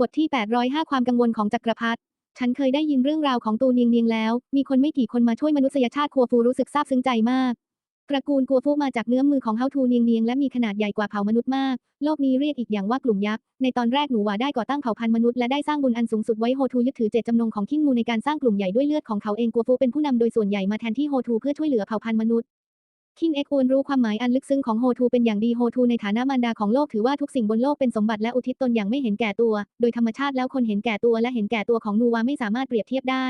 บทที่ 805 ความกังวลของจักรพรรดิฉันเคยได้ยินเรื่องราวของตูเนียงเนียงแล้ว มีคนไม่กี่คนมาช่วยมนุษยชาติคัวฟูรู้สึกซาบซึ้งใจมากตระกูลกัวฟูมาจากเนื้อมือของเฮาทูเนียงเนียงและมีขนาดใหญ่กว่าเผ่ามนุษย์มาก โลกนี้เรียกอีกอย่างว่ากลุ่มยักษ์ ในตอนแรกหนูว่าได้ก่อตั้งเผ่าพันธุ์มนุษย์และได้สร้างบุญอันสูงสุดไว้โฮทูยึดถือเจตจำนงของคิงมูในการสร้างกลุ่มใหญ่ด้วยเลือดของเขาเองกัวฟูเป็นผู้นำโดยส่วนใหญ่มาแทนที่โฮทูเพื่อช่วยเหลือเผ่าพันธุ์มนุษย์ คิงเอ็กอูนรู้ความหมายอันลึกซึ้งของโฮทูเป็นอย่างดีโฮทูในฐานะมารดาของโลกถือว่าทุกสิ่งบนโลกเป็นสมบัติและอุทิศตนอย่างไม่เห็นแก่ตัว โดยธรรมชาติแล้วคนเห็นแก่ตัวและเห็นแก่ตัวของนูวาไม่สามารถเปรียบเทียบได้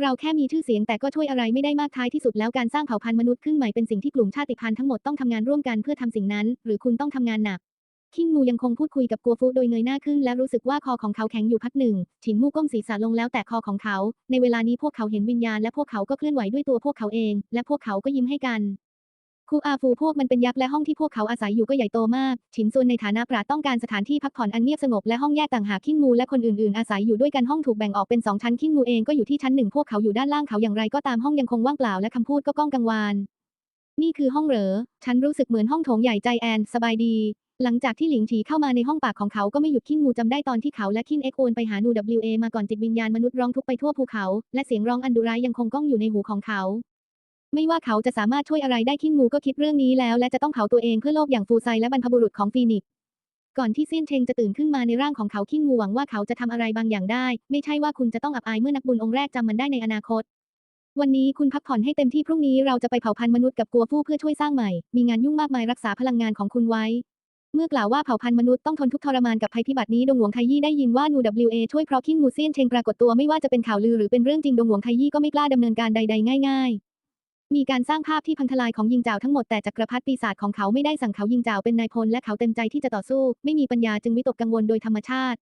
เราแค่มีชื่อเสียงแต่ก็ช่วยอะไรไม่ได้มากท้ายที่สุดแล้วการสร้างเผ่าพันธุ์มนุษย์ขึ้นใหม่เป็นสิ่งที่กลุ่มชาติพันธุ์ทั้งหมดต้องทำงานร่วมกันเพื่อทำสิ่งนั้น หรือคุณต้องทำงานหนัก คิงมูยังคงพูดคุยกับกัวฟูโดยเงยหน้าขึ้นและรู้สึกว่าคอของเขาแข็งอยู่พักหนึ่ง ฉินมู่ก้มศีรษะลงแล้วแต่คอของเขา ในเวลานี้พวกเขาเห็นวิญญาณและพวกเขาก็เคลื่อนไหวด้วยตัวพวกเขาเอง และพวกเขาก็ยิ้มให้กันคูอาฟูพวกมันเป็นยักษ์และห้องที่พวกเขาอาศัยอยู่ก็ใหญ่โตมาก ฉินซุนในฐานะปราต้องการสถานที่พักผ่อนอันเงียบสงบและห้องแยกต่างหากคิงมูและคนอื่นๆอาศัยอยู่ด้วยกันห้องถูกแบ่งออกเป็นสองชั้นคิงมูเองก็อยู่ที่ชั้นหนึ่งพวกเขาอยู่ด้านล่างเขาอย่างไรก็ตามห้องยังคงว่างเปล่าและคำพูดก็ก้องกังวาน นี่คือห้องเหรอ ฉันรู้สึกเหมือนห้องโถงใหญ่ใจแอน สบายดี หลังจากที่หลิงฉีเข้ามาในห้องปากของเขาก็ไม่หยุดคิงมูจำได้ตอนที่เขาและคิงเอ็กโอนไปหานู WA มาก่อนจิตวิญญาณมนุษย์ร้องทุกข์ไปทั่วภูเขา และเสียงร้องอันดุร้ายยังคงก้องอยู่ในหูของเขา ไม่ว่าเขาจะสามารถช่วยอะไรได้คิงมูก็คิดเรื่องนี้แล้ว และจะต้องเผาตัวเองเพื่อโลกอย่างฟูไซและบรรพบุรุษของฟีนิกซ์ก่อนที่เซียนเชงจะตื่นขึ้นมาในร่างของเขาคิงมูหวังว่าเขาจะทำอะไรบางอย่างได้ ไม่ใช่ว่าคุณจะต้องอับอายเมื่อนักบุญองค์แรกจำมันได้ในอนาคตวันนี้คุณพักผ่อนให้เต็มที่พรุ่งนี้เราจะไปเผาพันธุ์มนุษย์กับกัวฟู่เพื่อช่วยสร้างใหม่ มีงานยุ่งมากมายรักษาพลังงานของคุณไว้ เมื่อกล่าวว่าเผ่าพันธุ์มนุษย์ต้องทนทุกข์ทรมานกับภัยพิบัตินี้ดงหลวงไทยี่ได้ยินว่านู WA ช่วยเพราะคิงมูเซียนเชงปรากฏตัวไม่ว่าจะเป็นข่าวลือหรือเป็นเรื่องจริงดงหลวงไทยี่ก็ไม่กล้าดำเนินการใด ๆ ง่าย ๆ มีการสร้างภาพที่พังทลายของยิงเจ้าทั้งหมดแต่จักรพรรดิปีศาจของเขาไม่ได้สั่งเขายิงเจ้าเป็นนายพลและเขาเต็มใจที่จะต่อสู้ ไม่มีปัญญาจึงวิตกกังวลโดยธรรมชาติ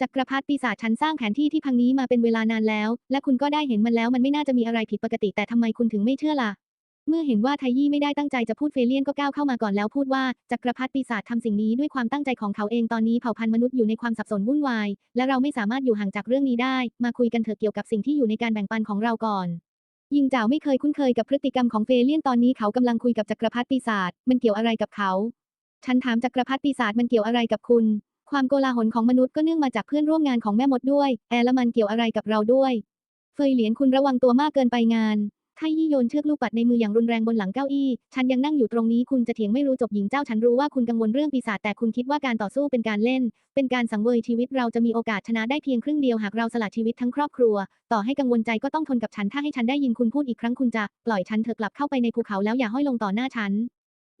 จักรพรรดิปีศาจฉันสร้างแผนที่ที่พังนี้มาเป็นเวลานานแล้ว และคุณก็ได้เห็นมันแล้วมันไม่น่าจะมีอะไรผิดปกติแต่ทำไมคุณถึงไม่เชื่อล่ะ เมื่อเห็นว่าไทยี่ไม่ได้ตั้งใจจะพูดเฟเลียนก็ก้าวเข้ามาก่อนแล้วพูดว่าจักรพรรดิปีศาจทำสิ่งนี้ด้วยความตั้งใจของเขาเองตอนนี้เผ่าพันธุ์มนุษย์อยู่ในความสับสนวุ่นวาย และเราไม่สามารถอยู่ห่างจากเรื่องนี้ได้ มาคุยกันเถอะเกี่ยวกับสิ่งที่อยู่ในการแบ่งปันของเราก่อน ยิงเจ้าไม่เคยคุ้นเคยกับพฤติกรรมของเฟเลียนตอนนี้เขากำลังคุยกับจักรพรรดิปีศาจมันเกี่ยวอะไรกับเขา ฉันถามจักรพรรดิปีศาจมันเกี่ยวอะไรกับคุณ ความโกลาหลของมนุษย์ก็เนื่องมาจากเพื่อนร่วมงานของแม่มดด้วย แอลมันเกี่ยวอะไรกับเราด้วย เฟยเหลียนคุณระวังตัวมากเกินไปงาน ไทยี่โยนเชือกลูกปัดในมืออย่างรุนแรงบนหลังเก้าอี้ ฉันยังนั่งอยู่ตรงนี้คุณจะเถียงไม่รู้จบหญิงเจ้าฉันรู้ว่าคุณกังวลเรื่องปีศาจแต่คุณคิดว่าการต่อสู้เป็นการเล่น เป็นการสังเวยชีวิตเราจะมีโอกาสชนะได้เพียงครึ่งเดียวหากเราสละชีวิตทั้งครอบครัว ต่อให้กังวลใจก็ต้องทนกับฉันถ้าให้ฉันได้ยินคุณพูดอีกครั้งคุณจะปล่อยฉันเถอะกลับเข้าไปในภูเขาแล้วอย่าห้อยลงต่อหน้าฉัน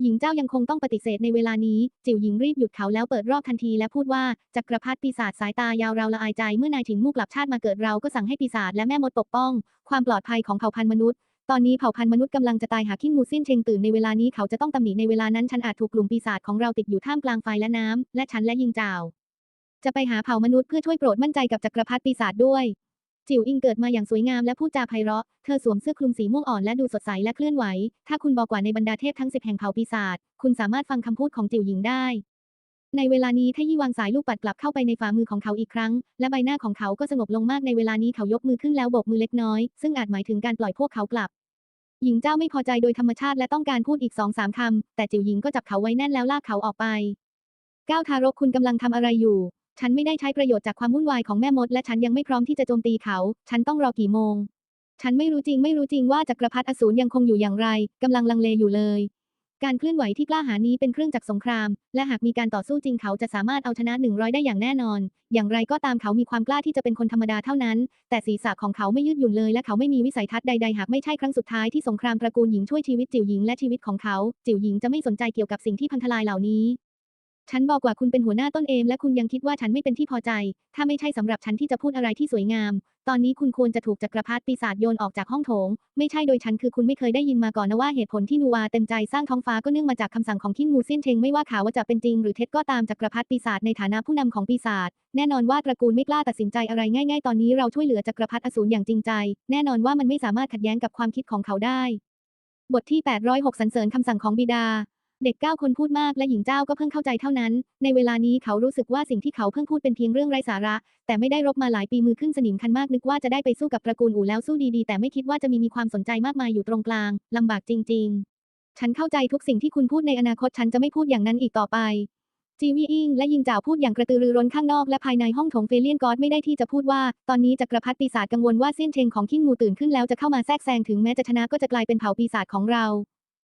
หญิงเจ้ายังคงต้องปฏิเสธในเวลานี้ จิ๋วหญิงรีบหยุดเขาแล้วเปิดรอบทันทีและพูดว่าจักรพรรดิปีศาจสายตายาวเราละอายใจเมื่อนายถิงมู่กลับชาติมาเกิดเราก็สั่งให้ปีศาจและแม่มดปกป้อง ความปลอดภัยของเผ่าพันธุ์มนุษย์ ตอนนี้เผ่าพันธุ์มนุษย์กำลังจะตายหากขิ้นมูซียนเชงตื่นในเวลานี้เขาจะต้องตำหนิในเวลานั้นฉันอาจถูกกลุ่มปีศาจของเราติดอยู่ท่ามกลางไฟและน้ำและฉันและยิงจ้าจะไปหาเผ่ามนุษย์เพื่อช่วยโปรดมั่นใจกับจักรพรรดิปีศาจด้วย จิ๋วอิงเกิดมาอย่างสวยงามและพูดจาไพเราะ เธอสวมเสื้อคลุมสีม่วงอ่อนและดูสดใสและเคลื่อนไหว ถ้าคุณบอกว่าในบรรดาเทพทั้งสิบแห่งเผ่าปีศาจ คุณสามารถฟังคำพูดของจิ๋วหญิงได้ ในเวลานี้ทยี่วางสายลูกปัดกลับเข้าไปในฝ่ามือของเขาอีกครั้ง และใบหน้าของเขาก็สงบลงมากในเวลานี้เขายกมือขึ้นแล้วโบกมือเล็กน้อย ซึ่งอาจหมายถึงการปล่อยพวกเขากลับ หญิงเจ้าไม่พอใจโดยธรรมชาติและต้องการพูดอีกสองสามคำ แต่จิ๋วหญิงก็จับเขาไว้แน่นแล้วลากเขาออกไป ก้าวทารกคุณกำลังทำอะไรอยู่ ฉันไม่ได้ใช้ประโยชน์จากความวุ่นวายของแม่มด และฉันยังไม่พร้อมที่จะโจมตีเขา ฉันต้องรอกี่โมง ฉันไม่รู้จริงไม่รู้จริงว่าจักรพรรดิอสูรยังคงอยู่อย่างไรกำลังลังเลอยู่เลย การเคลื่อนไหวที่กล้าหาญนี้เป็นเครื่องจักรสงคราม และหากมีการต่อสู้จริงเขาจะสามารถเอาชนะ 100 ได้อย่างแน่นอน อย่างไรก็ตามเขามีความกล้าที่จะเป็นคนธรรมดาเท่านั้น แต่ศีรษะของเขาไม่ยืดหยุ่นเลย และเขาไม่มีวิสัยทัศน์ใดๆ หากไม่ใช่ครั้งสุดท้ายที่สงครามตระกูลหญิงช่วยชีวิตจิ๋วหญิงและชีวิตของเขา จิ๋วหญิงจะไม่สนใจเกี่ยวกับสิ่งที่พังทลายเหล่านี้ ฉันบอกว่าคุณเป็นหัวหน้าต้นเอมและคุณยังคิดว่าฉันไม่เป็นที่พอใจ ถ้าไม่ใช่สำหรับฉันที่จะพูดอะไรที่สวยงาม ตอนนี้คุณควรจะถูกจักรพรรดิปีศาจโยนออกจากห้องโถง ไม่ใช่โดยฉันคือคุณไม่เคยได้ยินมาก่อนนะว่าเหตุผลที่นูวาเต็มใจสร้างท้องฟ้าก็เนื่องมาจากคำสั่งของคิงมูเซียนเชงไม่ว่าข่าวว่าจะเป็นจริงหรือเท็จก็ตามจักรพรรดิปีศาจในฐานะผู้นำของปีศาจแน่นอนว่าตระกูลไม่กล้าตัดสินใจอะไรง่าย ๆ ตอนนี้เราช่วยเหลือจักรพรรดิอสูรอย่างจริงใจ แน่นอนว่ามันไม่สามารถขัดแย้งกับความคิดของเขาได้ บทที่ 806สรรเสริญคำสั่งของบิดา เด็กเก้าคนพูดมากและหญิงเจ้าก็เพิ่งเข้าใจเท่านั้น ในเวลานี้เขารู้สึกว่าสิ่งที่เขาเพิ่งพูดเป็นเพียงเรื่องไร้สาระ แต่ไม่ได้รบมาหลายปีมือขึ้นสนิมคันมากนึกว่าจะได้ไปสู้กับตระกูลอู่แล้วสู้ดีๆ แต่ไม่คิดว่าจะมีมีความสนใจมากมายอยู่ตรงกลางลำบากจริง ๆ ฉันเข้าใจทุกสิ่งที่คุณพูดในอนาคตฉันจะไม่พูดอย่างนั้นอีกต่อไปจีวีอิงและยิงจ่าพูดอย่างกระตือรือร้นข้างนอกและภายในห้องถงเฟเลียนกอดไม่ได้ที่จะพูดว่า ตอนนี้จักรพรรดิปีศาจกังวลว่าเซียนเชงของขิ้งูตื่นขึ้นแล้วจะเข้ามาแทรกแซงถึงแม้จะชนะก็จะกลายเป็นเผ่าปีศาจของเรา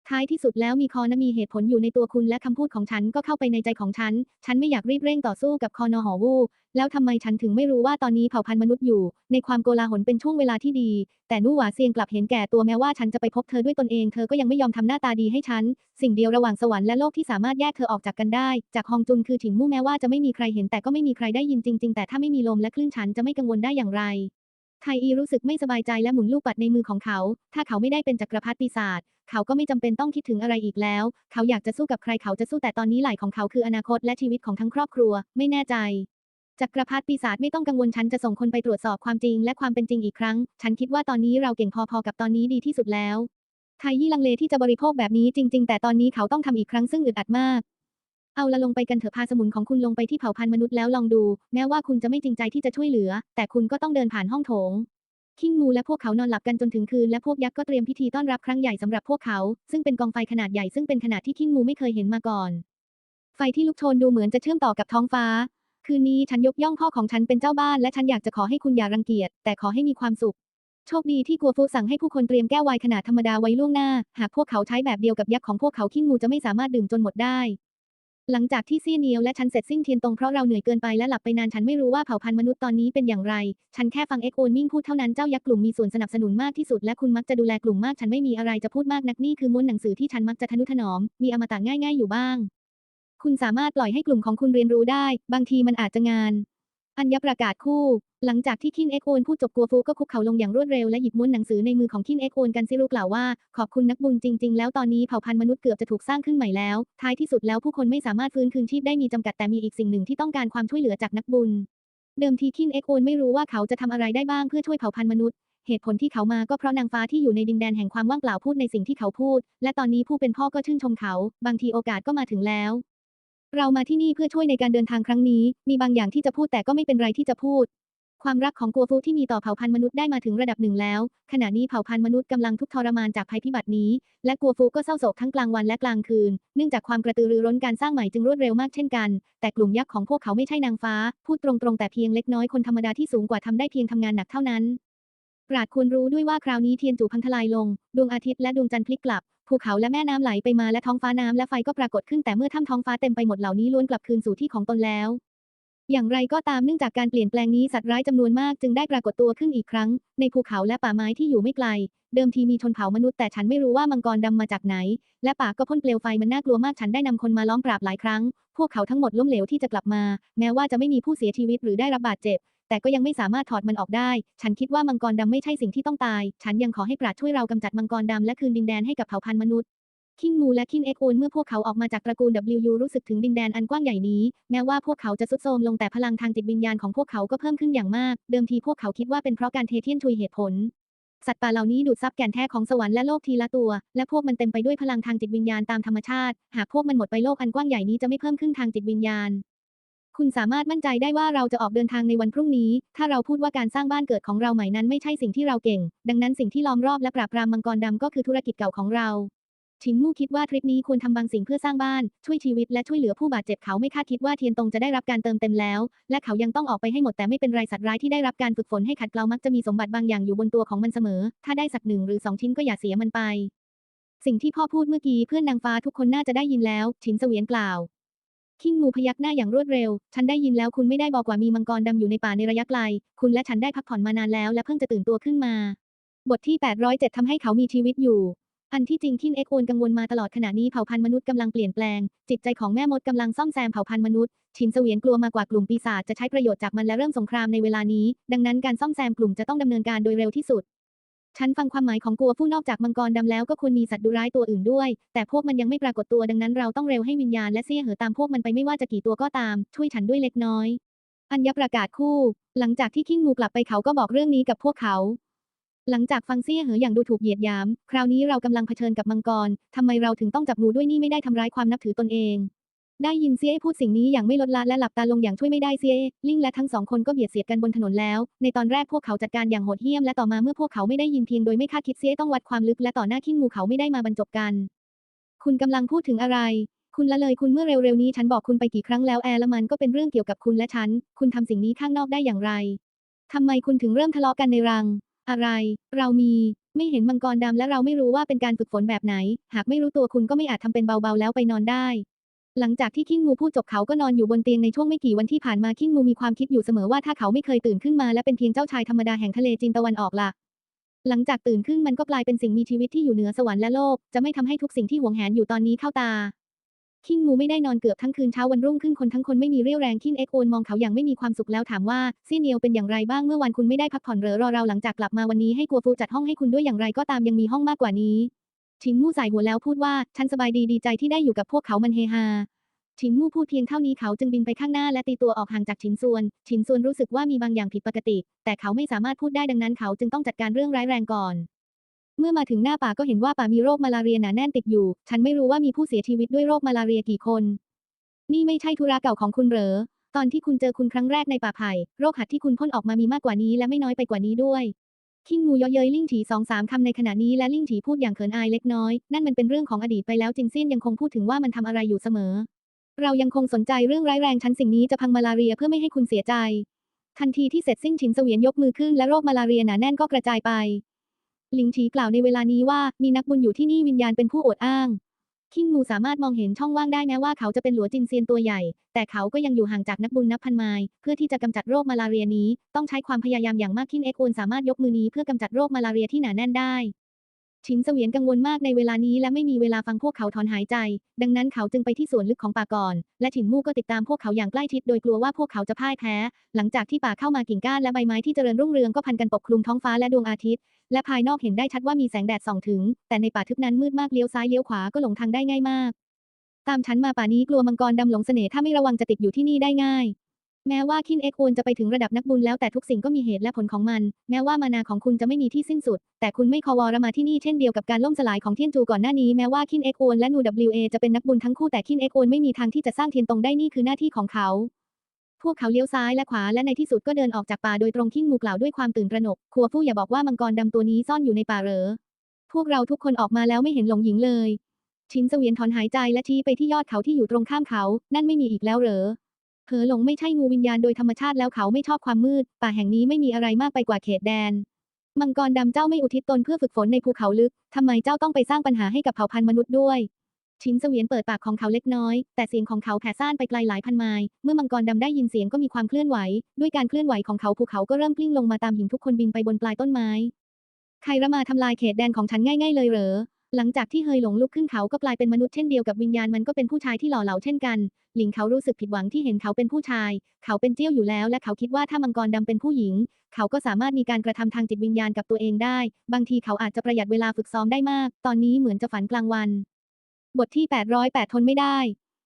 ท้ายที่สุดแล้วมีคอนะมีเหตุผลอยู่ในตัวคุณและคำพูดของฉันก็เข้าไปในใจของฉัน ฉันไม่อยากรีบเร่งต่อสู้กับคอนอหอวู แล้วทำไมฉันถึงไม่รู้ว่าตอนนี้เผ่าพันธุ์มนุษย์อยู่ ในความโกลาหลเป็นช่วงเวลาที่ดี แต่นู่หวาเซียงกลับเห็นแก่ตัวแม้ว่าฉันจะไปพบเธอด้วยตนเองเธอก็ยังไม่ยอมทำหน้าตาดีให้ฉัน สิ่งเดียวระหว่างสวรรค์และโลกที่สามารถแยกเธอออกจากกันได้ จากฮองจุนคือถิงมู่แม้ว่าจะไม่มีใครเห็นแต่ก็ไม่มีใครได้ยินจริง ๆ แต่ถ้าไม่มีลมและคลื่นฉันจะไม่กังวลได้อย่างไร ไทอีรู้สึกไม่สบายใจและหมุนลูกปัดในมือของเขา ถ้าเขาไม่ได้เป็นจักรพรรดิปีศาจ เขาก็ไม่จำเป็นต้องคิดถึงอะไรอีกแล้ว เขาอยากจะสู้กับใครเขาจะสู้แต่ตอนนี้ไหล่ของเขาคืออนาคตและชีวิตของทั้งครอบครัว ไม่แน่ใจ จักรพรรดิปีศาจไม่ต้องกังวลฉันจะส่งคนไปตรวจสอบความจริงและความเป็นจริงอีกครั้ง ฉันคิดว่าตอนนี้เราเก่งพอๆกับตอนนี้ดีที่สุดแล้ว ไทยี่ลังเลที่จะบริโภคแบบนี้จริง ๆ แต่ตอนนี้เขาต้องทำอีกครั้งซึ่งอึดอัดมาก เอาละลงไปกันเถอะพาสมุนของคุณลงไปที่เผ่าพันธุ์มนุษย์แล้วลองดู แม้ว่าคุณจะไม่จริงใจที่จะช่วยเหลือ แต่คุณก็ต้องเดินผ่านห้องโถงคิงมูและพวกเขานอนหลับกันจนถึงคืนและพวกยักษ์ก็เตรียมพิธีต้อนรับครั้งใหญ่สำหรับพวกเขา ซึ่งเป็นกองไฟขนาดใหญ่ซึ่งเป็นขนาดที่คิงมูไม่เคยเห็นมาก่อน ไฟที่ลุกโชนดูเหมือนจะเชื่อมต่อกับท้องฟ้า คืนนี้ฉันยกย่องพ่อของฉันเป็นเจ้าบ้านและฉันอยากจะขอให้คุณอย่ารังเกียจแต่ขอให้มีความสุข โชคดีที่กัวฟูสั่งให้ผู้คนเตรียมแก้วไวน์ขนาดธรรมดาไว้ล่วงหน้า หากพวกเขาใช้แบบเดียวกับยักษ์ของพวกเขาคิงมูจะไม่สามารถดื่มจนหมดได้ หลังจากที่ซี่เนียวและฉันเสร็จสิ้นเทียนตรงเพราะเราเหนื่อยเกินไปและหลับไปนานฉันไม่รู้ว่าเผ่าพันธุ์มนุษย์ตอนนี้เป็นอย่างไร ฉันแค่ฟังเอ็กโอนมิ่งพูดเท่านั้นเจ้ายักษ์กลุ่มมีส่วนสนับสนุนมากที่สุดและคุณมักจะดูแลกลุ่มมากฉันไม่มีอะไรจะพูดมากนักนี่คือม้วนหนังสือที่ฉันมักจะทนุถนอม มีอมตะง่าย ๆอยู่บ้าง คุณสามารถปล่อยให้กลุ่มของคุณเรียนรู้ได้ บางทีมันอาจจะงาน อัญญประกาศคู่ หลังจากที่คินเอ็กโอนพูดจบกัวฟูก็คุกเข่าลงอย่างรวดเร็วและหยิบม้วนหนังสือในมือของคินเอ็กโอนกันซิรุกล่าวว่า ขอบคุณนักบุญจริง ๆ แล้วตอนนี้เผ่าพันธุ์มนุษย์เกือบจะถูกสร้างขึ้นใหม่แล้ว ท้ายที่สุดแล้วผู้คนไม่สามารถฟื้นคืนชีพได้มีจำกัดแต่มีอีกสิ่งหนึ่งที่ต้องการความช่วยเหลือจากนักบุญ เดิมทีคินเอ็กโอนไม่รู้ว่าเขาจะทำอะไรได้บ้างเพื่อช่วยเผ่าพันธุ์มนุษย์เหตุผลที่เขามาก็เพราะนางฟ้าที่อยู่ในดินแดนแห่งความว่างเปล่าพูดในสิ่งที่เขาพูด และตอนนี้ผู้เป็นพ่อก็ชื่นชมเขา บางทีโอกาสก็มาถึงแล้ว เรามาที่นี่เพื่อช่วยในการเดินทางครั้งนี้ มีบางอย่างที่จะพูดแต่ก็ไม่เป็นไรที่จะพูด ความรักของกัวฟูที่มีต่อเผ่าพันธุ์มนุษย์ได้มาถึงระดับหนึ่งแล้ว ขณะนี้เผ่าพันธุ์มนุษย์กำลังทุกทรมานจากภัยพิบัตินี้ และกัวฟูก็เศร้าโศกทั้งกลางวันและกลางคืน เนื่องจากความกระตือรือร้นการสร้างใหม่จึงรวดเร็วมากเช่นกัน แต่กลุ่มยักษ์ของพวกเขาไม่ใช่นางฟ้า พูดตรงๆแต่เพียงเล็กน้อยคนธรรมดาที่สูงกว่าทำได้เพียงทำงานหนักเท่านั้นปราดควรรู้ด้วยว่าคราวนี้เทียนจู่พังทลายลง ดวงอาทิตย์และดวงจันทร์พลิกกลับ ภูเขาและแม่น้ำไหลไปมาและท้องฟ้าน้ำและไฟก็ปรากฏขึ้นแต่เมื่อถ้ำท้องฟ้าเต็มไปหมดเหล่านี้ล้วนกลับคืนสู่ที่ของตนแล้ว อย่างไรก็ตามเนื่องจากการเปลี่ยนแปลงนี้สัตว์ร้ายจำนวนมากจึงได้ปรากฏตัวขึ้นอีกครั้ง ในภูเขาและป่าไม้ที่อยู่ไม่ไกล เดิมทีมีชนเผ่ามนุษย์แต่ฉันไม่รู้ว่ามังกรดำมาจากไหน และป่าก็พ่นเปลวไฟมันน่ากลัวมากฉันได้นำคนมาล้อมปราบหลายครั้ง พวกเขาทั้งหมดล้มเหลวที่จะกลับมา แม้ว่าจะไม่มีผู้เสียชีวิตหรือได้รับบาดเจ็บ แต่ก็ยังไม่สามารถถอดมันออกได้ ฉันคิดว่ามังกรดำไม่ใช่สิ่งที่ต้องตาย ฉันยังขอให้ปราดช่วยเรากำจัดมังกรดำและคืนดินแดนให้กับเผ่าพันธุ์มนุษย์คิงมูและคินเอ็กโอนเมื่อพวกเขาออกมาจากตระกูล WU รู้สึกถึงดินแดนอันกว้างใหญ่นี้ แม้ว่าพวกเขาจะสุดโทรมลงแต่พลังทางจิตวิญญาณของพวกเขาก็เพิ่มขึ้นอย่างมาก เดิมทีพวกเขาคิดว่าเป็นเพราะการเทเทียนชุยเหตุผล สัตว์ป่าเหล่านี้ดูดซับแก่นแท้ของสวรรค์และโลกทีละตัว และพวกมันเต็มไปด้วยพลังทางจิตวิญญาณตามธรรมชาติ หากพวกมันหมดไปโลกอันกว้างใหญ่นี้จะไม่เพิ่มขึ้นทางจิตวิญญาณ คุณสามารถมั่นใจได้ว่าเราจะออกเดินทางในวันพรุ่งนี้ ถ้าเราพูดว่าการสร้างบ้านเกิดของเราใหม่นั้นไม่ใช่สิ่งที่เราเก่ง ดังนั้นสิ่งที่ล้อมรอบและปราบปรามมังกรดำก็คือธุรกิจเก่าของเราชิงมู่คิดว่าทริปนี้ควรทำบางสิ่งเพื่อสร้างบ้าน ช่วยชีวิตและช่วยเหลือผู้บาดเจ็บเขาไม่คาดคิดว่าเทียนตงจะได้รับการเติมเต็มแล้ว และเขายังต้องออกไปให้หมดแต่ไม่เป็นไรสัตว์ร้ายที่ได้รับการฝึกฝนให้ขัดเกลามักจะมีสมบัติบางอย่างอยู่บนตัวของมันเสมอ ถ้าได้สักหนึ่งหรือสองชิ้นก็อย่าเสียมันไป สิ่งที่พ่อพูดเมื่อกี้เพื่อนนางฟ้าทุกคนน่าจะได้ยินแล้วชินเสวียนกล่าว คิงมูพยักหน้าอย่างรวดเร็ว ฉันได้ยินแล้วคุณไม่ได้บอกว่ามีมังกรดำอยู่ในป่าในระยะไกล คุณและฉันได้พักผ่อนมานานแล้วและเพิ่งจะตื่นตัวขึ้นมา บทที่ 807ทำให้เขามีชีวิตอยู่ อันที่จริงคินเอ็กโอนกังวลมาตลอดขณะนี้เผ่าพันธุ์มนุษย์กำลังเปลี่ยนแปลง จิตใจของแม่มดกำลังซ่อมแซมเผ่าพันธุ์มนุษย์ ชินเสวียนกลัวมากว่ากลุ่มปีศาจจะใช้ประโยชน์จากมันและเริ่มสงครามในเวลานี้ ดังนั้นการซ่อมแซมกลุ่มจะต้องดำเนินการโดยเร็วที่สุด ฉันฟังความหมายของกัวฟู่นอกจากมังกรดำแล้วก็ควรมีสัตว์ดุร้ายตัวอื่นด้วย แต่พวกมันยังไม่ปรากฏตัวดังนั้นเราต้องเร็วให้วิญญาณและเสี้ยเหอตามพวกมันไปไม่ว่าจะกี่ตัวก็ตาม ช่วยฉันด้วยเล็กน้อย อัญญประกาศคู่ หลังจากที่คิงมูกลับไปเขาก็บอกเรื่องนี้กับพวกเขาหลังจากฟังเสี้ยเหออย่างดูถูกเหยียดหยาม คราวนี้เรากำลังเผชิญกับมังกร ทำไมเราถึงต้องจับงูด้วยนี่ไม่ได้ทำร้ายความนับถือตนเอง ได้ยินเซียพูดสิ่งนี้อย่างไม่ลดละและหลับตาลงอย่างช่วยไม่ได้เซียลิงและทั้งสองคนก็เบียดเสียดกันบนถนนแล้ว ในตอนแรกพวกเขาจัดการอย่างโหดเหี้ยมและต่อมาเมื่อพวกเขาไม่ได้ยินเพียงโดยไม่คาดคิดเซียต้องวัดความลึกและต่อหน้าขิ้งูเขาไม่ได้มาบรรจบกัน คุณกำลังพูดถึงอะไรคคุณละเลยคุณเมื่อเร็วๆนี้ฉันบอกคุณไปกี่ครั้งแล้วแอร์ละมันก็เป็นเรื่องเกี่ยวกับคุณและฉัน คุณทำสิ่งนี้ข้างนอกได้อย่างไรทำไมคุณถึงเริ่มทะเลาะกันในรัง อะไร เรามีไม่เห็นมังกรดำและเราไม่รู้ว่าเป็นการฝึกฝนแบบไหน หากไม่รู้ตัวคุณก็ไม่อาจทำเป็นเบาๆแล้วไปนอนได้ หลังจากที่คิงงูพูดจบเขาก็นอนอยู่บนเตียงในช่วงไม่กี่วันที่ผ่านมาคิงงูมีความคิดอยู่เสมอว่าถ้าเขาไม่เคยตื่นขึ้นมาและเป็นเพียงเจ้าชายธรรมดาแห่งทะเลจีนตะวันออกล่ะ หลังจากตื่นขึ้นมันก็กลายเป็นสิ่งมีชีวิตที่อยู่เหนือสวรรค์และโลก จะไม่ทำให้ทุกสิ่งที่หวงแหนอยู่ตอนนี้เข้าตา คิงงูไม่ได้นอนเกือบทั้งคืนเช้าวันรุ่งขึ้นคนทั้งคนไม่มีเรี่ยวแรงคิงเอ็กโอนมองเขาอย่างไม่มีความสุขแล้วถามว่าซี่เนียวเป็นอย่างไรบ้างเมื่อวันคุณไม่ได้พักผ่อนเหรอรอเราหลังจากกลับมาวันนี้ให้กัวฟูจัดห้องให้คุณด้วยอย่างไรก็ตามยังมีห้องมากกว่านี้ ชิงมู่ใส่หัวแล้วพูดว่า ฉันสบายดีดีใจที่ได้อยู่กับพวกเขามันเฮฮาชินมู่พูดเพียงเท่านี้เขาจึงบินไปข้างหน้าและตีตัวออกห่างจากชินซวนชินซวนรู้สึกว่ามีบางอย่างผิดปกติ แต่เขาไม่สามารถพูดได้ดังนั้นเขาจึงต้องจัดการเรื่องร้ายแรงก่อน เมื่อมาถึงหน้าป่าก็เห็นว่าป่ามีโรคมาลาเรียหนาแน่นติดอยู่ ฉันไม่รู้ว่ามีผู้เสียชีวิตด้วยโรคมาลาเรียกี่คน นี่ไม่ใช่ธุระเก่าของคุณเหรอ ตอนที่คุณเจอคุณครั้งแรกในป่าไผ่ โรคหัดที่คุณพ่นออกมามีมากกว่านี้และไม่น้อยไปกว่านี้ด้วย คิงงูเย่อเย้ยลิ่งถีสองสามคำในขณะนี้และลิ่งถีพูดอย่างเขินอายเล็กน้อย นั่นมันเป็นเรื่องของอดีตไปแล้วจินเซียนยังคงพูดถึงว่ามันทำอะไรอยู่เสมอ เรายังคงสนใจเรื่องร้ายแรงชั้นสิ่งนี้จะพังมาลาเรียเพื่อไม่ให้คุณเสียใจ ทันทีที่เสร็จสิ้นชินเสวียนยกมือขึ้นและโรคมาลาเรียหนาแน่นก็กระจายไป ลิงถีกล่าวในเวลานี้ว่ามีนักบุญอยู่ที่นี่วิญญาณเป็นผู้อวดอ้าง คิงงูสามารถมองเห็นช่องว่างได้แม้ว่าเขาจะเป็นหลัวจินเซียนตัวใหญ่ แต่เขาก็ยังอยู่ห่างจากนักบุญนับพันไมล์เพื่อที่จะกำจัดโรคมาลาเรียนี้ ต้องใช้ความพยายามอย่างมากคินเอ็กโอนสามารถยกมือนี้เพื่อกำจัดโรคมาลาเรียที่หนาแน่นได้ ชินเสวียนกังวลมากในเวลานี้และไม่มีเวลาฟังพวกเขาถอนหายใจ ดังนั้นเขาจึงไปที่ส่วนลึกของป่าก่อน และฉินมู่ก็ติดตามพวกเขาอย่างใกล้ชิดโดยกลัวว่าพวกเขาจะพ่ายแพ้ หลังจากที่ป่าเข้ามากิ่งก้านและใบไม้ที่เจริญรุ่งเรืองก็พันกันปกคลุมท้องฟ้าและดวงอาทิตย์ และภายนอกเห็นได้ชัดว่ามีแสงแดดส่องถึง แต่ในป่าทึบนั้นมืดมากเลี้ยวซ้ายเลี้ยวขวาก็หลงทางได้ง่ายมาก ตามฉันมาป่านี้กลัวมังกรดำหลงเสน่ห์ถ้าไม่ระวังจะติดอยู่ที่นี่ได้ง่าย แม้ว่าคินเอ็กโอนจะไปถึงระดับนักบุญแล้วแต่ทุกสิ่งก็มีเหตุและผลของมัน แม้ว่ามานาของคุณจะไม่มีที่สิ้นสุด แต่คุณไม่คอวอรมาที่นี่เช่นเดียวกับการล่มสลายของเทียนจูก่อนหน้านี้แม้ว่าคินเอ็กโอนและนู WA จะเป็นนักบุญทั้งคู่แต่คินเอ็กโอนไม่มีทางที่จะสร้างเทียนตรงได้นี่คือหน้าที่ของเขา พวกเขาเลี้ยวซ้ายและขวาและในที่สุดก็เดินออกจากป่าโดยตรงคิงมูกล่าวด้วยความตื่นตระหนกครัวฟู่อย่าบอกว่ามังกรดำตัวนี้ซ่อนอยู่ในป่าเหรอพวกเราทุกคนออกมาแล้วไม่เห็นหลงหญิงเลยชินเสวียนถอนหายใจและชี้ไปที่ยอดเขาที่อยู่ตรงข้ามเขา นั่นไม่มีอีกแล้วเหรอ เผลอหลงไม่ใช่งูวิญญาณโดยธรรมชาติแล้วเขาไม่ชอบความมืด ป่าแห่งนี้ไม่มีอะไรมากไปกว่าเขตแดน มังกรดำเจ้าไม่อุทิศตนเพื่อฝึกฝนในภูเขาลึก ทำไมเจ้าต้องไปสร้างปัญหาให้กับเผ่าพันธุ์มนุษย์ด้วย ชินเสวียนเปิดปากของเขาเล็กน้อย แต่เสียงของเขาแผ่ซ่านไปไกลหลายพันไมล์ เมื่อมังกรดำได้ยินเสียงก็มีความเคลื่อนไหว ด้วยการเคลื่อนไหวของเขาภูเขาก็เริ่มกลิ้งลงมาตามหินทุกคนบินไปบนปลายต้นไม้ ใครระมาทำลายเขตแดนของฉันง่าย ๆ เลยเหรอ หลังจากที่เฮยหลงลุกขึ้นเขาก็กลายเป็นมนุษย์เช่นเดียวกับวิญญาณมันก็เป็นผู้ชายที่หล่อเหลาเช่นกัน หลิงเขารู้สึกผิดหวังที่เห็นเขาเป็นผู้ชาย เขาเป็นเจี้ยวอยู่แล้ว และเขาคิดว่าถ้ามังกรดำเป็นผู้หญิง เขาก็สามารถมีการกระทำทางจิตวิญญาณกับตัวเองได้ บางทีเขาอาจจะประหยัดเวลาฝึกซ้อมได้มาก ตอนนี้เหมือนจะฝันกลางวัน บทที่ 808 ทนไม่ได้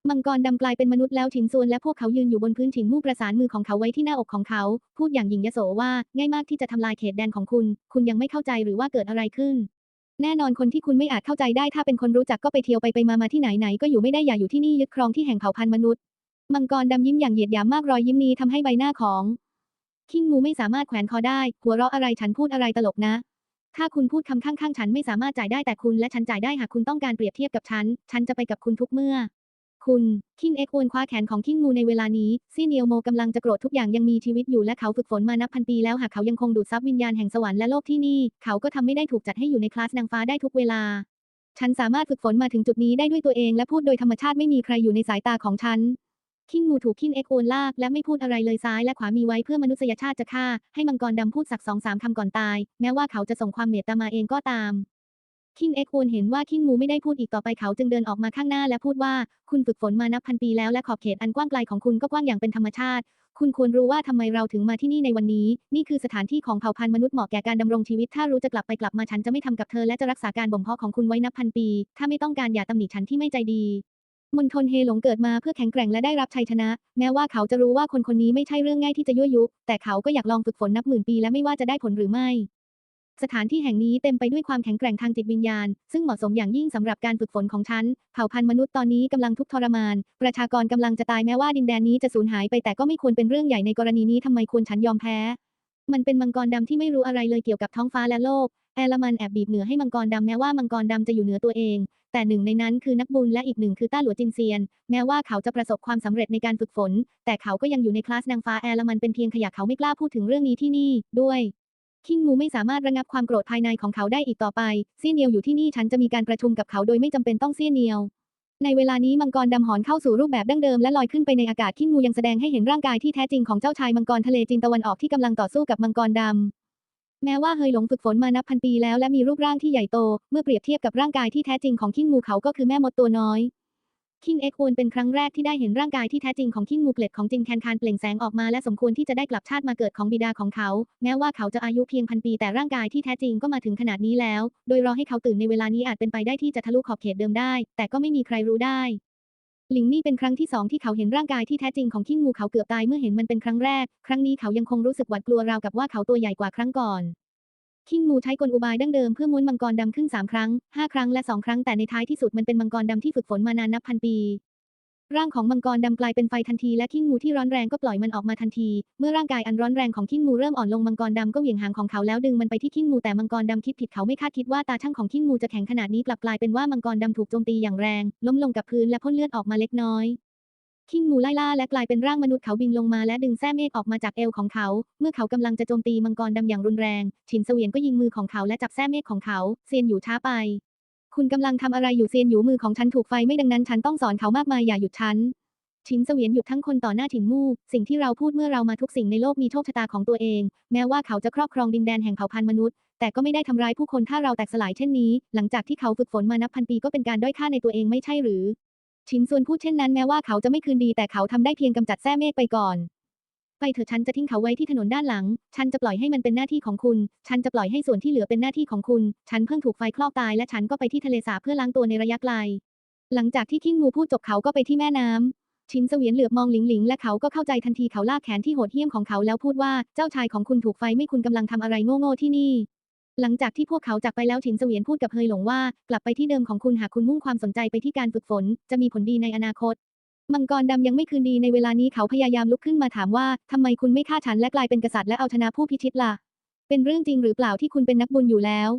มังกรดำกลายเป็นมนุษย์แล้วฉินซวนและพวกเขายืนอยู่บนพื้นถิ่นมู่ประสานมือของเขาไว้ที่หน้าอกของเขา พูดอย่างหยิ่งยโสว่าง่ายมากที่จะทำลายเขตแดนของคุณ คุณยังไม่เข้าใจหรือว่าเกิดอะไรขึ้น แน่นอนคนที่คุณไม่อาจเข้าใจได้ถ้าเป็นคนรู้จักก็ไปเที่ยวไปไปมามาที่ไหนไหนก็อยู่ไม่ได้อย่าอยู่ที่นี่ยึดครองที่แห่งเผ่าพันธุ์มนุษย์ มังกรดำยิ้มอย่างเหยียดหยามมากรอยยิ้มนี้ทำให้ใบหน้าของคิงมูไม่สามารถแขวนคอได้ หัวเราะอะไรฉันพูดอะไรตลกนะ ถ้าคุณพูดคำข้างๆ ฉันไม่สามารถจ่ายได้แต่คุณและฉันจ่ายได้หากคุณต้องการเปรียบเทียบกับฉัน ฉันจะไปกับคุณทุกเมื่อ คุณคิงเอ็กโอนคว้าแขนของคิงมูในเวลานี้ซีเนียวโมกำลังจะโกรธทุกอย่างยังมีชีวิตอยู่และเขาฝึกฝนมานับพันปีแล้วหากเขายังคงดูดซับวิญญาณแห่งสวรรค์และโลกที่นี่ เขาก็ทำไม่ได้ถูกจัดให้อยู่ในคลาสนางฟ้าได้ทุกเวลา ฉันสามารถฝึกฝนมาถึงจุดนี้ได้ด้วยตัวเองและพูดโดยธรรมชาติไม่มีใครอยู่ในสายตาของฉันคิงมูถูกคิงเอ็กโอนลากและไม่พูดอะไรเลยซ้ายและขวามีไว้เพื่อมนุษยชาติจะฆ่าให้มังกรดำพูดสักสองสามคำก่อนตาย แม้ว่าเขาจะส่งความเมตตามาเองก็ตาม คิงเอ็กโอนเห็นว่าคิงมูไม่ได้พูดอีกต่อไปเขาจึงเดินออกมาข้างหน้าและพูดว่า คุณฝึกฝนมานับพันปีแล้วและขอบเขตอันกว้างไกลของคุณก็กว้างอย่างเป็นธรรมชาติ คุณควรรู้ว่าทำไมเราถึงมาที่นี่ในวันนี้ นี่คือสถานที่ของเผ่าพันธุ์มนุษย์เหมาะแก่การดำรงชีวิต ถ้ารู้จะกลับไปกลับมาฉันจะไม่ทำกับเธอและจะรักษาการบ่มเพาะของคุณไว้นับพันปี ถ้าไม่ต้องการอย่าตำหนิฉันที่ไม่ใจดีมณฑลเฮหลงเกิดมาเพื่อแข็งแกร่งและได้รับชัยชนะ แม้ว่าเขาจะรู้ว่าคนคนนี้ไม่ใช่เรื่องง่ายที่จะยั่วยุ แต่เขาก็อยากลองฝึกฝนนับหมื่นปีและไม่ว่าจะได้ผลหรือไม่ สถานที่แห่งนี้เต็มไปด้วยความแข็งแกร่งทางจิตวิญญาณ ซึ่งเหมาะสมอย่างยิ่งสำหรับการฝึกฝนของฉัน เผ่าพันธุ์มนุษย์ตอนนี้กำลังทุกข์ทรมาน ประชากรกำลังจะตายแม้ว่าดินแดนนี้จะสูญหายไปแต่ก็ไม่ควรเป็นเรื่องใหญ่ในกรณีนี้ทำไมควรฉันยอมแพ้ มันเป็นมังกรดำที่ไม่รู้อะไรเลยเกี่ยวกับท้องฟ้าและโลก แอลมันแอบบีบเหนือให้มังกรดำแม้ว่ามังกรดำจะอยู่เหนือตัวเอง แต่หนึ่งในนั้นคือนักบุญและอีกหนึ่งคือต้าหลัวจินเซียน แม้ว่าเขาจะประสบความสำเร็จในการฝึกฝน แต่เขาก็ยังอยู่ในคลาสนางฟ้าแอลมันเป็นเพียงขยะเขาไม่กล้าพูดถึงเรื่องนี้ที่นี่ด้วย คิงมูไม่สามารถระงับความโกรธภายในของเขาได้อีกต่อไปเซี่ยเนียวอยู่ที่นี่ฉันจะมีการประชุมกับเขาโดยไม่จำเป็นต้องเซี่ยเนียว ในเวลานี้มังกรดำหอนเข้าสู่รูปแบบดั้งเดิมและลอยขึ้นไปในอากาศคิงมูยังแสดงให้เห็นร่างกายที่แท้จริงของเจ้าชายมังกรทะเลจีนตะวันออกที่กำลังต่อสู้กับมังกรดำแม้ว่าเฮยหลงฝึกฝนมานับพันปีแล้วและมีรูปร่างที่ใหญ่โต เมื่อเปรียบเทียบกับร่างกายที่แท้จริงของคิงมูเขาก็คือแม่มดตัวน้อย คิงเอ็กอูนเป็นครั้งแรกที่ได้เห็นร่างกายที่แท้จริงของคิงมูเกล็ดของจินแคนคานเปล่งแสงออกมาและสมควรที่จะได้กลับชาติมาเกิดของบิดาของเขา แม้ว่าเขาจะอายุเพียงพันปีแต่ร่างกายที่แท้จริงก็มาถึงขนาดนี้แล้ว โดยรอให้เขาตื่นในเวลานี้อาจเป็นไปได้ที่จะทะลุขอบเขตเดิมได้ แต่ก็ไม่มีใครรู้ได้หลิงนี่เป็นครั้งที่สองที่เขาเห็นร่างกายที่แท้จริงของคิงมูเขาเกือบตายเมื่อเห็นมันเป็นครั้งแรก ครั้งนี้เขายังคงรู้สึกหวาดกลัวราวกับว่าเขาตัวใหญ่กว่าครั้งก่อน คิงมูใช้กลอุบายดั้งเดิมเพื่อม้วนมังกรดำขึ้น3ครั้ง5ครั้งและ2ครั้งแต่ในท้ายที่สุดมันเป็นมังกรดำที่ฝึกฝนมานานนับพันปี ร่างของมังกรดำกลายเป็นไฟทันทีและคิงมูที่ร้อนแรงก็ปล่อยมันออกมาทันที เมื่อร่างกายอันร้อนแรงของคิงมูเริ่มอ่อนลงมังกรดำก็เหวี่ยงหางของเขาแล้วดึงมันไปที่คิงมูแต่มังกรดำคิดผิดเขาไม่คาดคิดว่าตาช่างของคิงมูจะแข็งขนาดนี้กลับกลายเป็นว่ามังกรดำถูกโจมตีอย่างแรง ล้มลงกับพื้นและพ่นเลือดออกมาเล็กน้อย คิงมูไล่ล่าและกลายเป็นร่างมนุษย์เขาบินลงมาและดึงแส้เมฆออกมาจากเอวของเขา เมื่อเขากำลังจะโจมตีมังกรดำอย่างรุนแรง ฉินเสวียนก็ยิงมือของเขาและจับแส้เมฆของเขา เซียนอยู่ช้าไป คุณกำลังทำอะไรอยู่เซียนอยู่มือของฉันถูกไฟไม่ดังนั้นฉันต้องสอนเขามากมายอย่าหยุดฉันฉินเสวียนหยุดทั้งคนต่อหน้าฉินมู่ สิ่งที่เราพูดเมื่อเรามาทุกสิ่งในโลกมีโชคชะตาของตัวเอง แม้ว่าเขาจะครอบครองดินแดนแห่งเผ่าพันธุ์มนุษย์ แต่ก็ไม่ได้ทำร้ายผู้คนถ้าเราแตกสลายเช่นนี้ หลังจากที่เขาฝึกฝนมานับพันปีก็เป็นการด้อยค่าในตัวเองไม่ใช่หรือ ชินส่วนพูดเช่นนั้นแม้ว่าเขาจะไม่คืนดีแต่เขาทำได้เพียงกำจัดแส้เมฆไปก่อน ไปเถอะฉันจะทิ้งเขาไว้ที่ถนนด้านหลัง ฉันจะปล่อยให้มันเป็นหน้าที่ของคุณ ฉันจะปล่อยให้ส่วนที่เหลือเป็นหน้าที่ของคุณ ฉันเพิ่งถูกไฟคลอกตายและฉันก็ไปที่ทะเลสาบเพื่อล้างตัวในระยะไกล หลังจากที่คิงงูพูดจบเขาก็ไปที่แม่น้ำชินเสวียนเหลือบมองหลิงหลิงและเขาก็เข้าใจทันทีเขาลากแขนที่โหดเหี้ยมของเขาแล้วพูดว่าเจ้าชายของคุณถูกไฟไม่คุณกำลังทำอะไรโง่ๆที่นี่ หลังจากที่พวกเขาจากไปแล้วถินเสวียนพูดกับเฮยหลงว่า กลับไปที่เดิมของคุณหากคุณมุ่งความสนใจไปที่การฝึกฝน จะมีผลดีในอนาคต มังกรดำยังไม่คืนดีในเวลานี้เขาพยายามลุกขึ้นมาถามว่าทำไมคุณไม่ฆ่าฉันและกลายเป็นกษัตริย์และเอาชนะผู้พิชิตล่ะ เป็นเรื่องจริงหรือเปล่าที่คุณเป็นนักบุญอยู่แล้ว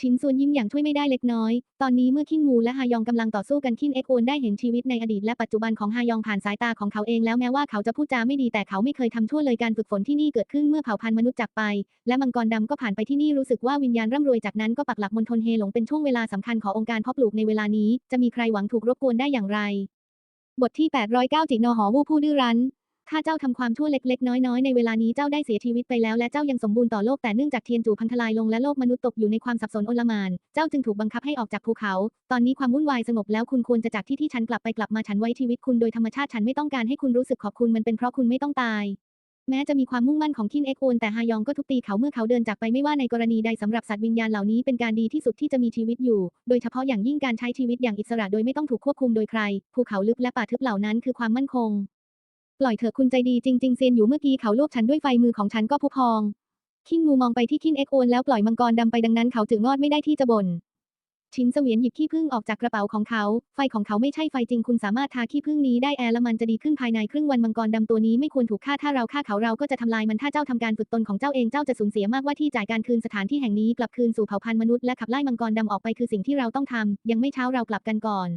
ชินซวนยิ้มอย่างช่วยไม่ได้เล็กน้อย ตอนนี้เมื่อคินงูและฮายองกำลังต่อสู้กันคินเอ็กโอนได้เห็นชีวิตในอดีตและปัจจุบันของฮายองผ่านสายตาของเขาเองแล้วแม้ว่าเขาจะพูดจาไม่ดีแต่เขาไม่เคยทำชั่วเลยการฝึกฝนที่นี่เกิดขึ้นเมื่อเผ่าพันธุ์มนุษย์จากไป และมังกรดำก็ผ่านไปที่นี่รู้สึกว่าวิญญาณร่ำรวยจากนั้นก็ปักหลักมณฑลเฮหลงเป็นช่วงเวลาสำคัญขององค์การเพาะปลูกในเวลานี้ จะมีใครหวังถูกรบกวนได้อย่างไร บทที่ 809จิกนอหอวู้ผู้ดื้อรั้น ถ้าเจ้าทำความชั่วเล็กๆ น้อยๆ ในเวลานี้เจ้าได้เสียชีวิตไปแล้วและเจ้ายังสมบูรณ์ต่อโลกแต่เนื่องจากเทียนจู่พังทลายลงและโลกมนุษย์ตกอยู่ในความสับสนโอลมาน เจ้าจึงถูกบังคับให้ออกจากภูเขา ตอนนี้ความวุ่นวายสงบแล้วคุณควรจะจากที่ที่ฉันกลับไปกลับมาฉันไว้ชีวิตคุณโดยธรรมชาติฉันไม่ต้องการให้คุณรู้สึกขอบคุณมันเป็นเพราะคุณไม่ต้องตาย แม้จะมีความมุ่งมั่นของคินเอ็กโอนแต่ฮายองก็ทุบตีเขาเมื่อเขาเดินจากไปไม่ว่าในกรณีใดสำหรับสัตว์วิญญาณเหล่านี้เป็นการดีที่สุดที่จะมีชีวิตอยู่ โดยเฉพาะอย่างยิ่งการใช้ชีวิตอย่างอิสระโดยไม่ต้องถูกควบคุมโดยใคร ภูเขาลึกและป่าทึบเหล่านั้นคือความมั่นคง ปล่อยเถอะคุณใจดีจริงๆเซียนอยู่เมื่อกี้เขาลวกฉันด้วยไฟมือของฉันก็พุพอง คิงงูมองไปที่คินเอ็กโอนแล้วปล่อยมังกรดำไปดังนั้นเขาจึงงอดไม่ได้ที่จะบ่นชินเสวียนหยิบขี้ผึ้งออกจากกระเป๋าของเขา ไฟของเขาไม่ใช่ไฟจริงคุณสามารถทาขี้ผึ้งนี้ได้แอร์และมันจะดีขึ้นภายในครึ่งวันมังกรดำตัวนี้ไม่ควรถูกฆ่าถ้าเราฆ่าเขาเราก็จะทำลายมันถ้าเจ้าทำการฝึกตนของเจ้าเองเจ้าจะสูญเสียมากว่าที่จ่ายการคืนสถานที่แห่งนี้กลับคืนสู่เผ่าพันธุ์มนุษย์และขับไล่มังกรดำออกไปคือสิ่งที่เราต้องทำยังไม่เช้าเรากลับกันก่อน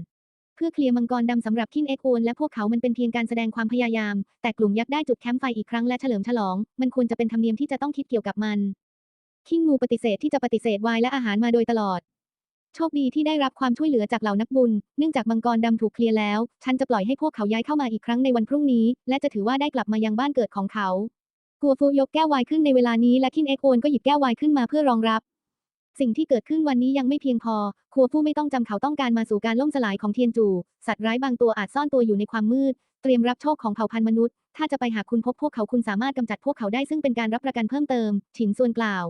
เพื่อเคลียร์มังกรดำสำหรับคินเอ็กโอนและพวกเขามันเป็นเพียงการแสดงความพยายาม แต่กลุ่มยักษ์ได้จุดแคมป์ไฟอีกครั้งและเฉลิมฉลอง มันควรจะเป็นธรรมเนียมที่จะต้องคิดเกี่ยวกับมัน คิงงูปฏิเสธที่จะปฏิเสธไวน์และอาหารมาโดยตลอด โชคดีที่ได้รับความช่วยเหลือจากเหล่านักบุญ เนื่องจากมังกรดำถูกเคลียร์แล้ว ฉันจะปล่อยให้พวกเขาย้ายเข้ามาอีกครั้งในวันพรุ่งนี้ และจะถือว่าได้กลับมายังบ้านเกิดของเขา กัวฟูยกแก้วไวน์ขึ้นในเวลานี้และคินเอ็กโอนก็หยิบแก้วไวน์ขึ้นมาเพื่อรองรับ สิ่งที่เกิดขึ้นวันนี้ยังไม่เพียงพอคัวฟู่ไม่ต้องจำเขาต้องการมาสู่การล่มสลายของเทียนจู สัตว์ร้ายบางตัวอาจซ่อนตัวอยู่ในความมืด เตรียมรับโชคของเผ่าพันธุ์มนุษย์ ถ้าจะไปหาคุณพบพวกเขาคุณสามารถกำจัดพวกเขาได้ซึ่งเป็นการรับประกันเพิ่มเติม ฉินส่วนกล่าว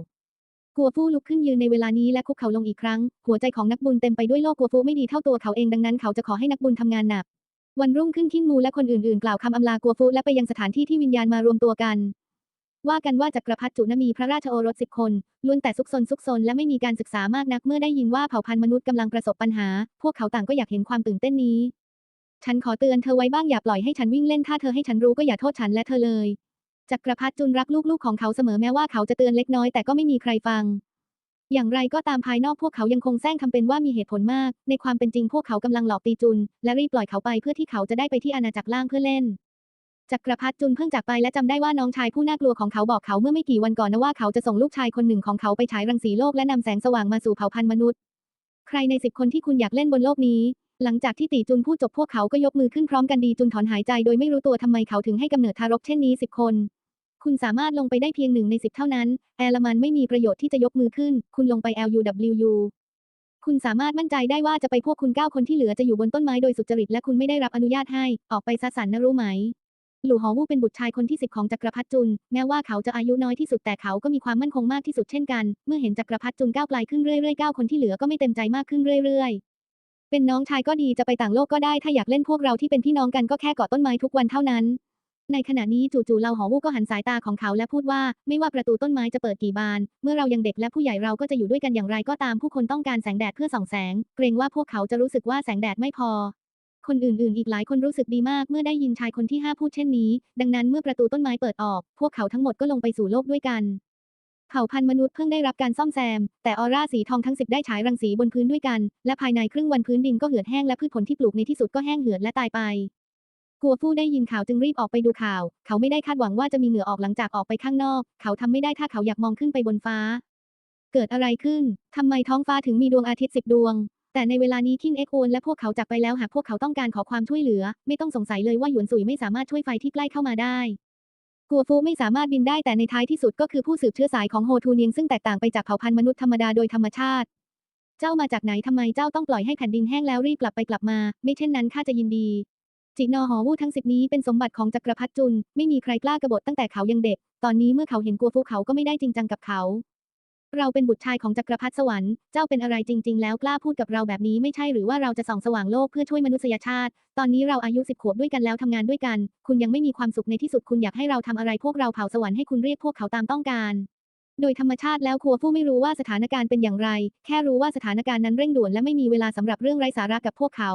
กัวฟู่ลุกขึ้นยืนในเวลานี้และคุกเข่าลงอีกครั้ง หัวใจของนักบุญเต็มไปด้วยโลกกัวฟู่ไม่ดีเท่าตัวเขาเองดังนั้นเขาจะขอให้นักบุญทำงานหนัก วันรุ่งขึ้นคินมูและคนอื่นๆ กล่าวคำอำลากัวฟู่และไปยังสถานที่ที่วิญญาณมารวมตัวกัน ว่ากันว่าจักรพรรดิจุนมีพระราชโอรสสิบคนล้วนแต่ซุกซนซุกซนและไม่มีการศึกษามากนักเมื่อได้ยินว่าเผ่าพันธุ์มนุษย์กำลังประสบปัญหา พวกเขาต่างก็อยากเห็นความตื่นเต้นนี้ ฉันขอเตือนเธอไว้บ้างอย่าปล่อยให้ฉันวิ่งเล่นถ้าเธอให้ฉันรู้ก็อย่าโทษฉันและเธอเลยจักรพรรดิจุนรักลูกๆของเขาเสมอแม้ว่าเขาจะเตือนเล็กน้อยแต่ก็ไม่มีใครฟัง อย่างไรก็ตามภายนอกพวกเขายังคงแซงทำเป็นว่ามีเหตุผลมาก ในความเป็นจริงพวกเขากำลังหลอกตีจุน และรีบปล่อยเขาไปเพื่อที่เขาจะได้ไปที่อาณาจักรล่างเพื่อเล่น จักรพรรดิจุนเพิ่งจากไปและจำได้ว่าน้องชายผู้น่ากลัวของเขาบอกเขาเมื่อไม่กี่วันก่อนนะว่าเขาจะส่งลูกชายคนหนึ่งของเขาไปฉายรังสีโลกและนำแสงสว่างมาสู่เผ่าพันธุ์มนุษย์ ใครในสิบคนที่คุณอยากเล่นบนโลกนี้ หลังจากที่ตีจุนพูดจบพวกเขาก็ยกมือขึ้นพร้อมกันดีจุนถอนหายใจโดยไม่รู้ตัวทำไมเขาถึงให้กำเนิดทารกเช่นนี้สิบคน คุณสามารถลงไปได้เพียงหนึ่งในสิบเท่านั้น แอลมันไม่มีประโยชน์ที่จะยกมือขึ้น คุณลงไป LUWU คุณสามารถมั่นใจได้ว่าจะไปพวกคุณเก้าคนที่เหลือจะอยู่บนต้นไม้โดยสุจริตและคุณไม่ได้รับอนุญาตให้ ออกไปซะสันนะรู้ไหม หลู่หอวูเป็นบุตรชายคนที่สิบของจักรพรรดิจุน แม้ว่าเขาจะอายุน้อยที่สุดแต่เขาก็มีความมั่นคงมากที่สุดเช่นกัน เมื่อเห็นจักรพรรดิจุนก้าวไกลขึ้นเรื่อยๆก้าวคนที่เหลือก็ไม่เต็มใจมากขึ้นเรื่อยๆ เป็นน้องชายก็ดีจะไปต่างโลกก็ได้ ถ้าอยากเล่นพวกเราที่เป็นพี่น้องกันก็แค่เกาะต้นไม้ทุกวันเท่านั้น ในขณะนี้จู่ๆเราหอวูก็หันสายตาของเขาและพูดว่า ไม่ว่าประตูต้นไม้จะเปิดกี่บาน เมื่อเรายังเด็กและผู้ใหญ่เราก็จะอยู่ด้วยกันอย่างไรก็ตามผู้คนต้องการแสงแดดเพื่อส่องแสง เกรงว่าพวกเขาจะรู้สึกว่าแสงแดดไม่พอ คนอื่นๆ อีกหลายคนรู้สึกดีมากเมื่อได้ยินชายคนที่ห้าพูดเช่นนี้ ดังนั้นเมื่อประตูต้นไม้เปิดออก พวกเขาทั้งหมดก็ลงไปสู่โลกด้วยกัน เผ่าพันธุ์มนุษย์เพิ่งได้รับการซ่อมแซม แต่ออร่าสีทองทั้งสิบได้ฉายรังสีบนพื้นด้วยกัน และภายในครึ่งวันพื้นดินก็เหือดแห้งและพืชผลที่ปลูกในที่สุดก็แห้งเหือดและตายไป กัวฟู่ได้ยินข่าวจึงรีบออกไปดูข่าว เขาไม่ได้คาดหวังว่าจะมีเหงื่อออกหลังจากออกไปข้างนอก เขาทำไม่ได้ถ้าเขาอยากมองขึ้นไปบนฟ้า เกิดอะไรขึ้นทำไมท้องฟ้าถึงมีดวงอาทิตย์สิบดวง แต่ในเวลานี้คิงเอ็กโอนและพวกเขาจากไปแล้วหากพวกเขาต้องการขอความช่วยเหลือ ไม่ต้องสงสัยเลยว่าหยวนสุยไม่สามารถช่วยไฟที่ใกล้เข้ามาได้กัวฟูไม่สามารถบินได้แต่ในท้ายที่สุดก็คือผู้สืบเชื้อสายของโฮทูเนียงซึ่งแตกต่างไปจากเผ่าพันธุ์มนุษย์ธรรมดาโดยธรรมชาติ เจ้ามาจากไหนทำไมเจ้าต้องปล่อยให้แผ่นดินแห้งแล้วรีบกลับไปกลับมา ไม่เช่นนั้นข้าจะยินดี จินอหอวูทั้งสิบนี้เป็นสมบัติของจักรพรรดิจุน ไม่มีใครกล้ากบฏตั้งแต่เขายังเด็ก ตอนนี้เมื่อเขาเห็นกัวฟูเขาก็ไม่ได้จริงจังกับเขา เราเป็นบุตรชายของจักรพรรดิสวรรค์ เจ้าเป็นอะไรจริง ๆ แล้วกล้าพูดกับเราแบบนี้ไม่ใช่หรือว่าเราจะส่องสว่างโลกเพื่อช่วยมนุษยชาติ ตอนนี้เราอายุสิบขวบด้วยกันแล้วทำงานด้วยกัน คุณยังไม่มีความสุขในที่สุดคุณอยากให้เราทำอะไรพวกเราเผาสวรรค์ให้คุณเรียกพวกเขาตามต้องการ โดยธรรมชาติแล้วครัวฟู่ไม่รู้ว่าสถานการณ์เป็นอย่างไร แค่รู้ว่าสถานการณ์นั้นเร่งด่วนและไม่มีเวลาสำหรับเรื่องไร้สาระกับพวกเขา